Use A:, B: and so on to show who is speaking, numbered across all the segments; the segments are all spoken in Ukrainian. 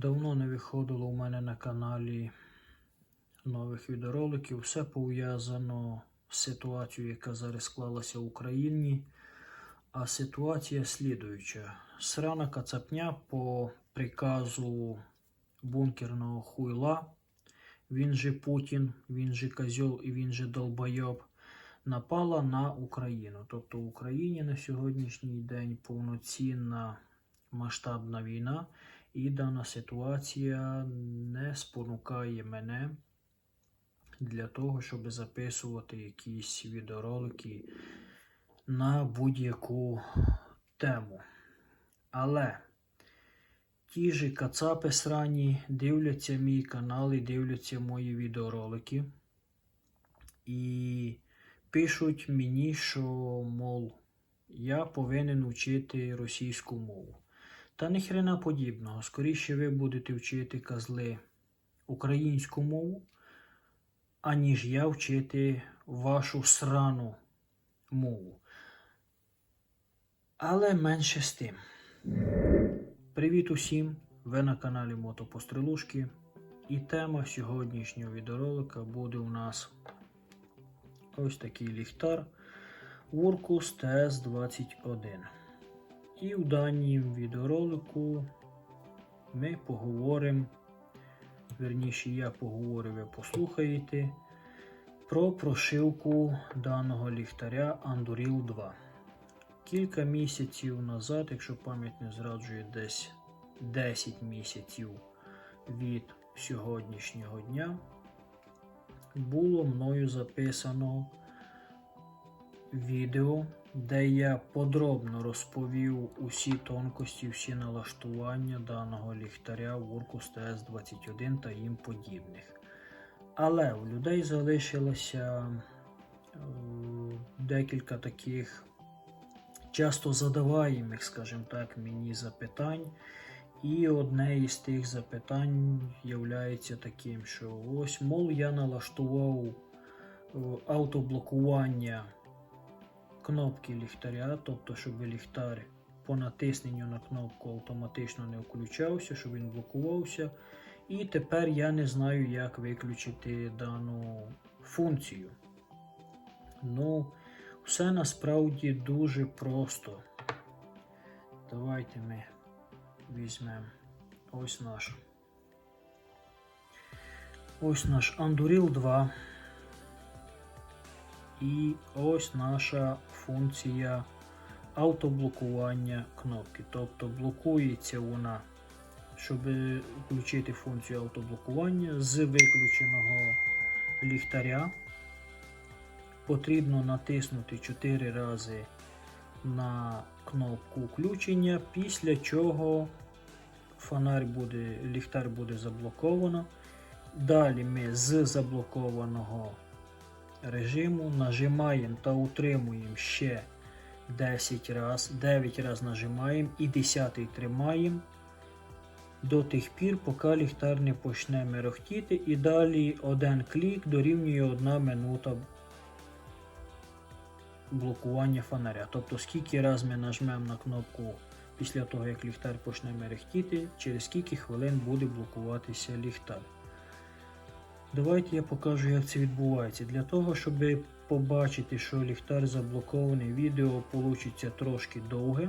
A: Давно не виходило у мене на каналі нових відеороликів. Все пов'язано з ситуацією, яка зараз склалася в Україні. А ситуація слідуюча. Срана кацапня по приказу бункерного хуйла, він же Путін, він же козьол і він же долбойоб, напала на Україну. Тобто в Україні на сьогоднішній день повноцінна масштабна війна, і дана ситуація не спонукає мене для того, щоб записувати якісь відеоролики на будь-яку тему. Але ті ж кацапи срані дивляться мій канал і дивляться мої відеоролики. І пишуть мені, що, мов, я повинен вчити російську мову. Та ні хрена подібного. Скоріше ви будете вчити козли українську мову, аніж я вчити вашу срану мову. Але менше з тим. Привіт усім! Ви на каналі Мотопострілушки. І тема сьогоднішнього відеоролика буде у нас ось такий ліхтар Urkus TS21. І в даному відеоролику ми поговоримо, верніше я поговорю, ви послухаєте, про прошивку даного ліхтаря Anduril 2. Кілька місяців назад, якщо пам'ять не зраджує, десь 10 місяців від сьогоднішнього дня, було мною записано відео, де я подробно розповів усі тонкості, всі налаштування даного ліхтаря Urkus TS21 та їм подібних. Але у людей залишилося е, декілька таких часто задаваємих, скажімо так, мені запитань. І одне із тих запитань є таким, що ось, мов, я налаштував е, автоблокування кнопки ліхтаря, тобто, щоб ліхтар по натисненню на кнопку автоматично не включався, щоб він блокувався. І тепер я не знаю, як виключити дану функцію. Ну, все насправді дуже просто. Давайте ми візьмемо ось наш. Ось наш Anduril 2. І ось наша функція автоблокування кнопки. Тобто блокується вона, щоб включити функцію автоблокування з виключеного ліхтаря. Потрібно натиснути 4 рази на кнопку включення, після чого фонарь буде, ліхтар буде заблоковано. Далі ми з заблокованого режиму нажимаємо та утримуємо ще 10 раз, 9 раз нажимаємо і 10 тримаємо до тих пір, поки ліхтар не почне мерехтіти, і далі один клік дорівнює 1 минута блокування фонаря. Тобто, скільки раз ми нажмемо на кнопку після того, як ліхтар почне мерехтіти, через скільки хвилин буде блокуватися ліхтар. Давайте я покажу, як це відбувається. Для того, щоб побачити, що ліхтар заблокований, відео вийде трошки довге.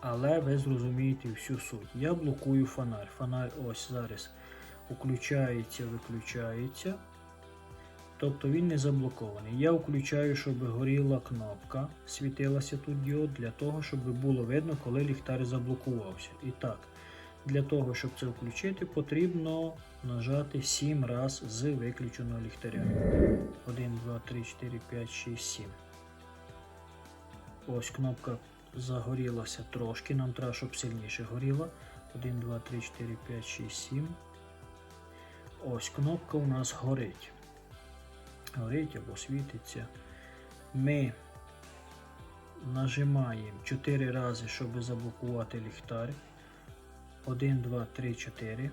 A: Але ви зрозумієте всю суть. Я блокую фонарь. Фонарь ось зараз включається, виключається. Тобто він не заблокований. Я включаю, щоб горіла кнопка, світилася тут діод, для того, щоб було видно, коли ліхтар заблокувався. І так, для того, щоб це включити, потрібно нажати 7 раз з виключеного ліхтаря. 1, 2, 3, 4, 5, 6, 7. Ось кнопка загорілася трошки, нам треба, щоб сильніше горіла. 1, 2, 3, 4, 5, 6, 7. Ось кнопка у нас горить. Горить або світиться. Ми нажимаємо 4 рази, щоб заблокувати ліхтар. 1, 2, 3, 4.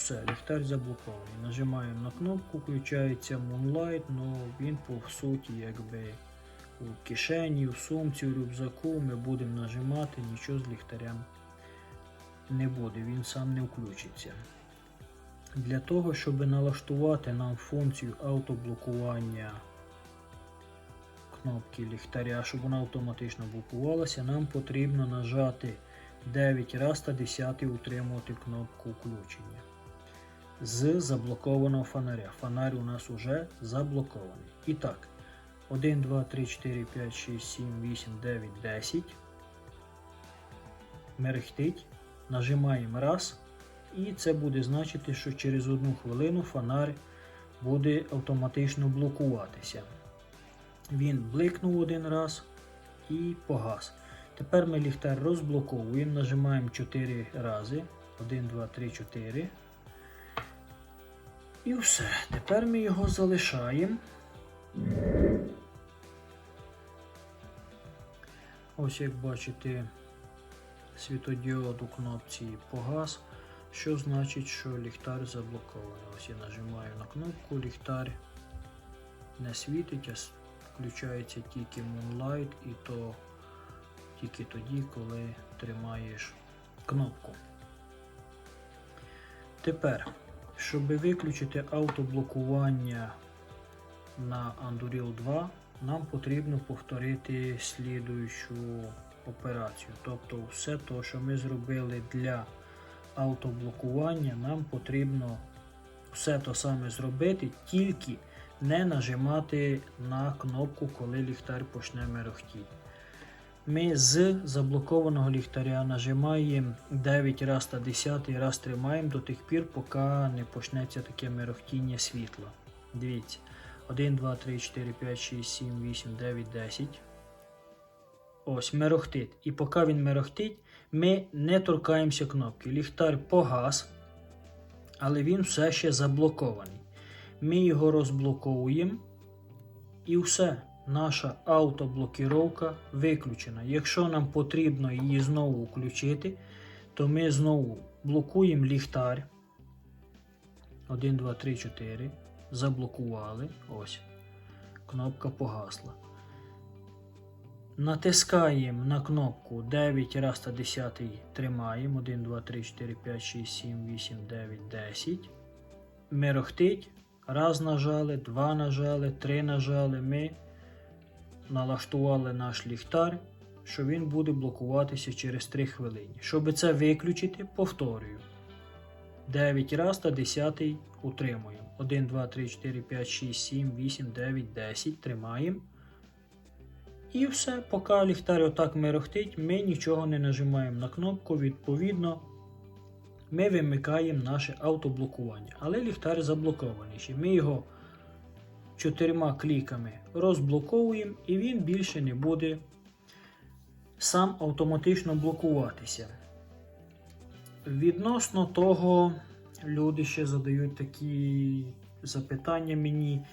A: Все, ліхтар заблокований. Нажимаємо на кнопку, включається Moonlight, але він по суті якби у кишені, у сумці, у рюкзаку ми будемо нажимати, нічого з ліхтарем не буде, він сам не включиться. Для того, щоб налаштувати нам функцію автоблокування кнопки ліхтаря, щоб вона автоматично блокувалася, нам потрібно нажати 9 раз та 10 утримувати кнопку включення з заблокованого фонаря. Фонарь у нас уже заблокований. І так, 1, 2, 3, 4, 5, 6, 7, 8, 9, 10. Мерехтить. Нажимаємо раз. І це буде значити, що через одну хвилину фонарь буде автоматично блокуватися. Він бликнув один раз і погас. Тепер ми ліхтар розблоковуємо, нажимаємо 4 рази. 1, 2, 3, 4. І все. Тепер ми його залишаємо. Ось як бачите, світодіод у кнопці погас, що значить, що ліхтар заблокований. Ось я нажимаю на кнопку, ліхтар не світить, а включається тільки Moonlight і то тільки тоді, коли тримаєш кнопку. Тепер, щоб виключити автоблокування на Anduril 2, нам потрібно повторити слідуючу операцію. Тобто все те, що ми зробили для автоблокування, нам потрібно все те саме зробити, тільки не нажимати на кнопку, коли ліхтар почне мерехтіти. Ми з заблокованого ліхтаря нажимаємо 9 раз та 10 раз тримаємо до тих пір, поки не почнеться таке мерехтіння світла. Дивіться. 1, 2, 3, 4, 5, 6, 7, 8, 9, 10. Ось мерехтить. І поки він мерехтить, ми не торкаємося кнопки. Ліхтар погас, але він все ще заблокований. Ми його розблоковуємо і все. Наша автоблокіровка виключена. Якщо нам потрібно її знову включити, то ми знову блокуємо ліхтар. 1, 2, 3, 4. Заблокували. Ось. Кнопка погасла. Натискаємо на кнопку 9 раз та 10 тримаємо. 1, 2, 3, 4, 5, 6, 7, 8, 9, 10. Мерехтить. Раз нажали, два нажали, три нажали. Ми налаштували наш ліхтар, що він буде блокуватися через 3 хвилини. Щоб це виключити, повторюю. 9 раз та 10 утримуємо. 1, 2, 3, 4, 5, 6, 7, 8, 9, 10 тримаємо. І все, поки ліхтар отак мерехтить, ми нічого не нажимаємо на кнопку. Відповідно, ми вимикаємо наше автоблокування. Але ліхтар заблокований. Ми його чотирма кліками розблоковуємо, і він більше не буде сам автоматично блокуватися. Відносно того, люди ще задають такі запитання мені,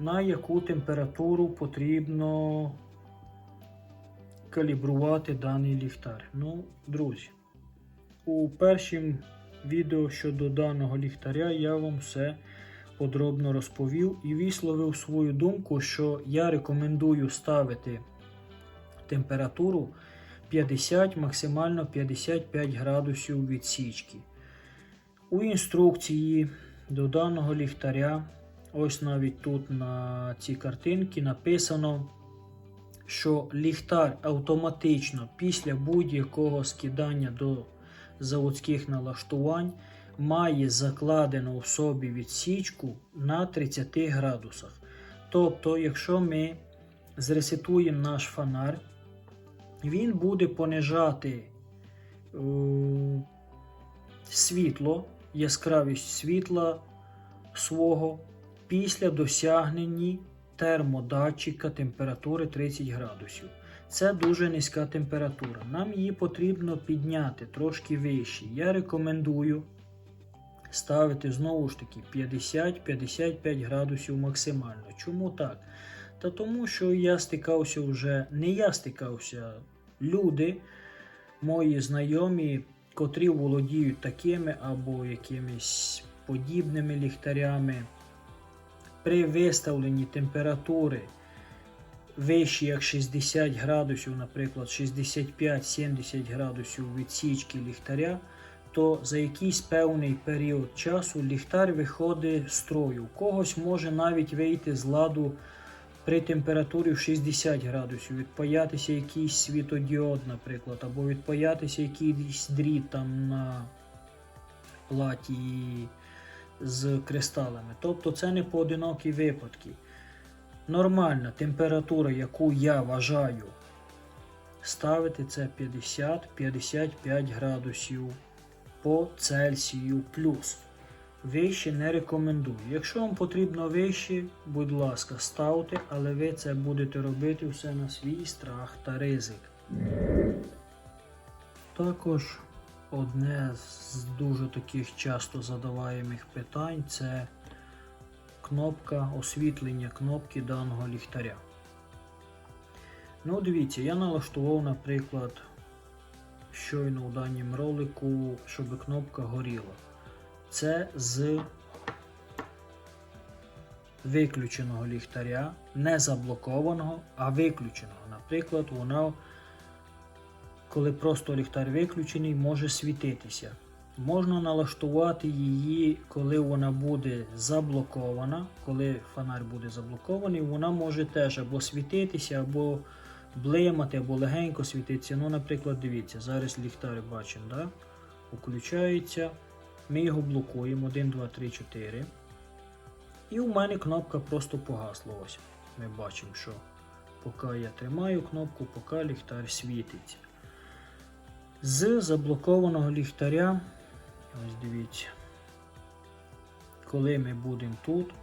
A: на яку температуру потрібно калібрувати даний ліхтар. Ну, друзі, у першому відео щодо даного ліхтаря я вам все подробно розповів і висловив свою думку, що я рекомендую ставити температуру 50, максимально 55 градусів відсічки. У інструкції до даного ліхтаря, ось навіть тут на цій картинці написано, що ліхтар автоматично після будь-якого скидання до заводських налаштувань має закладену в собі відсічку на 30 градусах. Тобто, якщо ми зресетуємо наш фонар, він буде понижати е, світло, яскравість світла свого після досягнення термодатчика температури 30 градусів. Це дуже низька температура. Нам її потрібно підняти трошки вище. Я рекомендую ставити знову ж таки 50-55 градусів максимально. Чому так? Та тому, що я стикався вже, не я стикався, люди, мої знайомі, котрі володіють такими або якимись подібними ліхтарями. При виставленні температури вищі як 60 градусів, наприклад, 65-70 градусів відсічки ліхтаря, то за якийсь певний період часу ліхтар виходить з строю. Когось може навіть вийти з ладу при температурі в 60 градусів, відпаятися якийсь світодіод, наприклад, або відпаятися якийсь дріт там на платі з кристалами. Тобто це не поодинокі випадки. Нормальна температура, яку я вважаю ставити, це 50-55 градусів по Цельсію плюс. Вище не рекомендую. Якщо вам потрібно вище, будь ласка, ставте, але ви це будете робити все на свій страх та ризик. Також одне з дуже таких часто задаваємих питань це кнопка освітлення кнопки даного ліхтаря. Ну, дивіться, я налаштував, наприклад, щойно у даному ролику, щоб кнопка горіла. Це з виключеного ліхтаря, не заблокованого, а виключеного. Наприклад, вона, коли просто ліхтар виключений, може світитися. Можна налаштувати її, коли вона буде заблокована. Коли фонарь буде заблокований, вона може теж або світитися, або блимати, або легенько світитися. Ну, наприклад, дивіться, зараз ліхтар бачимо, да? включається. Ми його блокуємо 1, 2, 3, 4. І у мене кнопка просто погасла. Ось. Ми бачимо, що поки я тримаю кнопку, поки ліхтар світиться. З заблокованого ліхтаря, ось дивіться, коли ми будемо тут,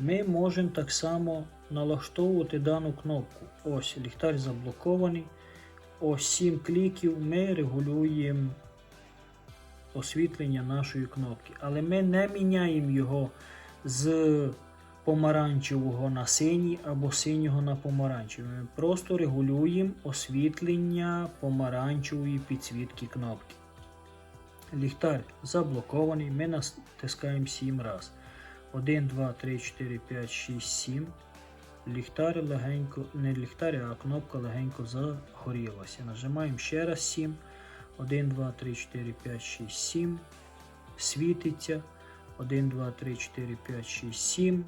A: ми можемо так само налаштовувати дану кнопку. Ось ліхтар заблокований. Ось 7 кліків ми регулюємо освітлення нашої кнопки. Але ми не міняємо його з помаранчевого на синій або синього на помаранчевий. Ми просто регулюємо освітлення помаранчевої підсвітки кнопки. Ліхтар заблокований. Ми натискаємо 7 разів. 1, 2, 3, 4, 5, 6, 7. Ліхтар легенько, не ліхтар, а кнопка легенько загорілася. Нажимаємо ще раз 7. 1, 2, 3, 4, 5, 6, 7. Світиться. 1, 2, 3, 4, 5, 6, 7.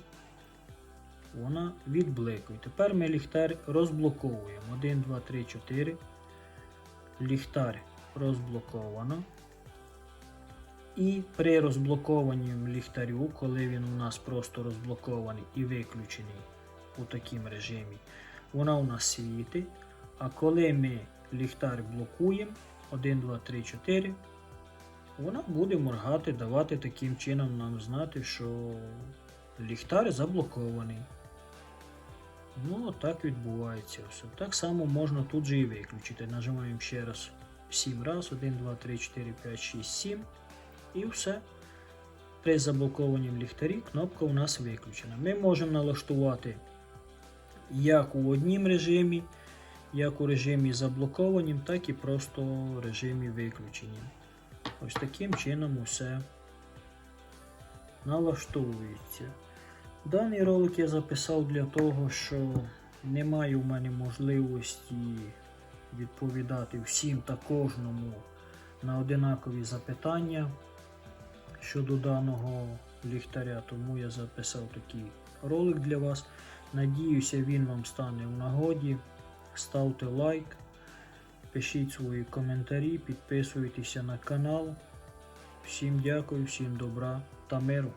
A: Вона відбликує. Тепер ми ліхтар розблоковуємо. 1, 2, 3, 4. Ліхтар розблоковано. І при розблокованні ліхтарю, коли він у нас просто розблокований і виключений у такому режимі, вона у нас світить. А коли ми ліхтар блокуємо, 1, 2, 3, 4, вона буде моргати, давати таким чином нам знати, що ліхтар заблокований. Ну, так відбувається все. Так само можна тут же і виключити. Нажимаємо ще раз 7 раз, 1, 2, 3, 4, 5, 6, 7. І все. При заблокованні ліхтарі кнопка у нас виключена. Ми можемо налаштувати як у однім режимі, як у режимі заблокованім, так і просто в режимі виключенням. Ось таким чином усе налаштовується. Даний ролик я записав для того, що немає у мене можливості відповідати всім та кожному на одинакові запитання щодо даного ліхтаря, тому я записав такий ролик для вас. Надіюся, він вам стане в нагоді. Ставте лайк, пишіть свої коментарі, підписуйтеся на канал. Всім дякую, всім добра та миру.